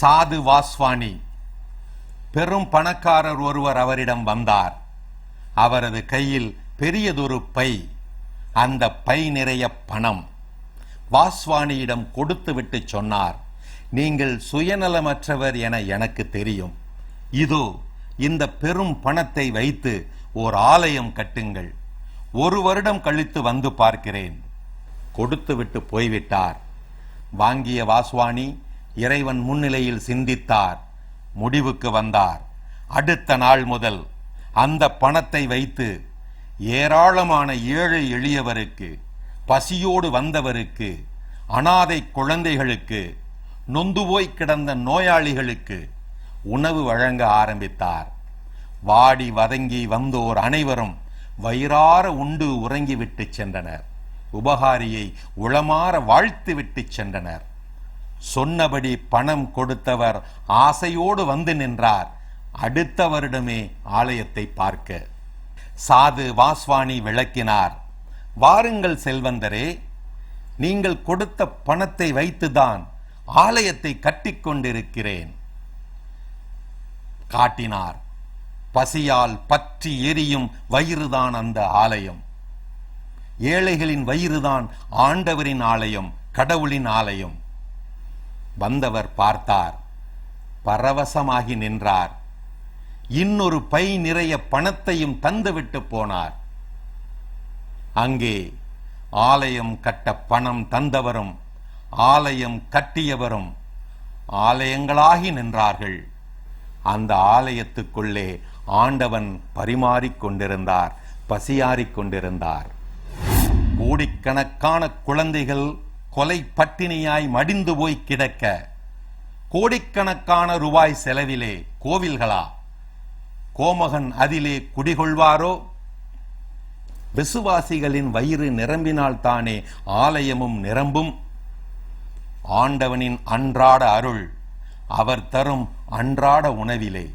சாது வாஸ்வானி. பெரும் பணக்காரர் ஒருவர் அவரிடம் வந்தார். அவரது கையில் பெரியதொரு பை. அந்த பை நிறைய பணம். வாஸ்வானியிடம் கொடுத்துவிட்டு சொன்னார். நீங்கள் சுயநலமற்றவர் என எனக்கு தெரியும். இதோ இந்த பெரும் பணத்தை வைத்து ஓர் ஆலயம் கட்டுங்கள். ஒரு வருடம் கழித்து வந்து பார்க்கிறேன். கொடுத்துவிட்டு போய்விட்டார். வாங்கிய வாஸ்வானி இறைவன் முன்னிலையில் சிந்தித்தார் முடிவுக்கு வந்தார். அடுத்த நாள் முதல் அந்த பணத்தை வைத்து ஏராளமான ஏழை எளியவருக்கு பசியோடு வந்தவருக்கு அனாதை குழந்தைகளுக்கு நொந்து போய் கிடந்த நோயாளிகளுக்கு உணவு வழங்க ஆரம்பித்தார். வாடி வதங்கி வந்தோர் அனைவரும் வயிறார உண்டு உறங்கிவிட்டு சென்றனர். உபகாரியை உளமாற வாழ்த்துவிட்டு சென்றனர். சொன்னபடி பணம் கொடுத்தவர் ஆசையோடு வந்து நின்றார். அடுத்த வருடமே ஆலயத்தை பார்க்க. சாது வாஸ்வானி விளக்கினார் வாருங்கள் செல்வந்தரே நீங்கள் கொடுத்த பணத்தை வைத்துதான் ஆலயத்தை கட்டிக்கொண்டிருக்கிறேன். காட்டினார் பசியால் பற்றி எரியும் வயிறுதான் அந்த ஆலயம். ஏழைகளின் வயிறுதான் ஆண்டவரின் ஆலயம் கடவுளின் ஆலயம். வந்தவர் பார்த்தார். பரவசமாகி நின்றார். இன்னொரு பை நிறைய பணத்தையும் தந்துவிட்டு போனார். அங்கே ஆலயம் கட்ட பணம் தந்தவரும் ஆலயம் கட்டியவரும் ஆலயங்களாகி நின்றார்கள். அந்த ஆலயத்துக்குள்ளே ஆண்டவன் பரிமாறிக் கொண்டிருந்தார் பசியாறிக் கொண்டிருந்தார். கோடிக்கணக்கான குழந்தைகள் கொலை பட்டினியாய் மடிந்து போய் கிடக்க கோடிக்கணக்கான ரூபாய் செலவிலே கோவில்களா? கோமகன் அதிலே குடிகொள்வாரோ? விசுவாசிகளின் வயிறு நிரம்பினால் தானே ஆலயமும் நிரம்பும். ஆண்டவனின் அன்றாட அருள் அவர் தரும் அன்றாட உணவிலே.